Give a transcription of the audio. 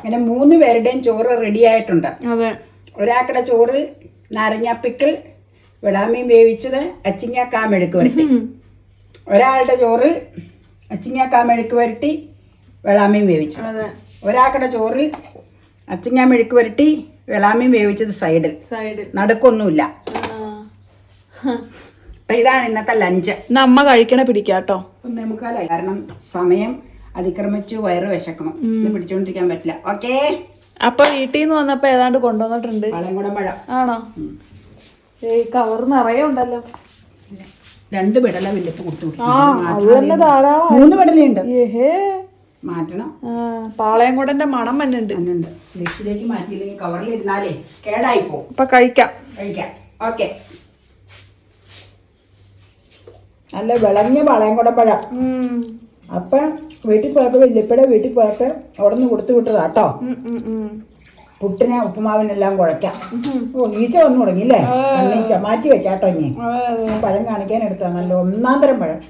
അങ്ങനെ മൂന്ന് പേരുടെയും ചോറ് റെഡി ആയിട്ടുണ്ട്. അതെ. ഒരാക്കടെ ചോറ് നാരങ്ങാപ്പിക്കൽ വിളാമീൻ വേവിച്ചത് അച്ചിങ്ങ കാമെഴുക്ക് വരട്ടി. ഒരാളുടെ ചോറ് അച്ചിങ്ങ കാമെഴുക്ക് വരട്ടി വിളാമീൻ വേവിച്ചത്. ഒരാക്കടെ ചോറ് അച്ചിങ്ങ മെഴുക്ക് വരട്ടി വിളാമീൻ വേവിച്ചത് സൈഡിൽ. സൈഡ് നടക്കൊന്നുമില്ല. അപ്പം ഇതാണ് ഇന്നത്തെ ലഞ്ച് നമ്മ കഴിക്കണ പിടിക്കാട്ടോ. ഒന്നേ മുക്കാലായി കാരണം സമയം അതിക്രമിച്ചു വയറ് വിശക്കണം. ഇത് പിടിച്ചോണ്ടിരിക്കാൻ പറ്റില്ല. ഓക്കേ? അപ്പൊ വീട്ടിൽ നിന്ന് വന്നപ്പോ ഏതാണ്ട് കൊണ്ടുവന്നിട്ടുണ്ട്. വളംകുടം മഴ ആണോ? ഈ കവർ നിറയെ ഉണ്ടല്ലോ. രണ്ട് പെടല വില്ലിപ്പ് കൊടുത്തു മൂന്ന് പെടലുണ്ട് മാറ്റണം. പാളയംകുടന്റെ മണം മണ്ണുണ്ട് ഡിഷിലേക്ക് മാറ്റിയില്ലെങ്കിൽ കവറിൽ ഇരുന്നാലേ കേടായി പോകും അപ്പൊ കഴിക്കാം. കഴിക്കാം. ഓക്കെ. നല്ല വിളഞ്ഞ പാളയംകുടം പഴം. ഉം. അപ്പം വീട്ടിൽ പോയപ്പോ വല്യപ്പയുടെ വീട്ടിൽ പോയപ്പോ അവിടെ നിന്ന് കൊടുത്തു വിട്ടതാ കേട്ടോ. പുട്ടിനെ ഉപ്പുമാവിനെല്ലാം കുഴക്കാം. ഓ ഈച്ച വന്നു തുടങ്ങിയില്ലേ? ഈച്ച മാറ്റി വെക്കാട്ടോ ഇനി. പഴം കാണിക്കാൻ എടുത്താ നല്ല ഒന്നാം തരം പഴം.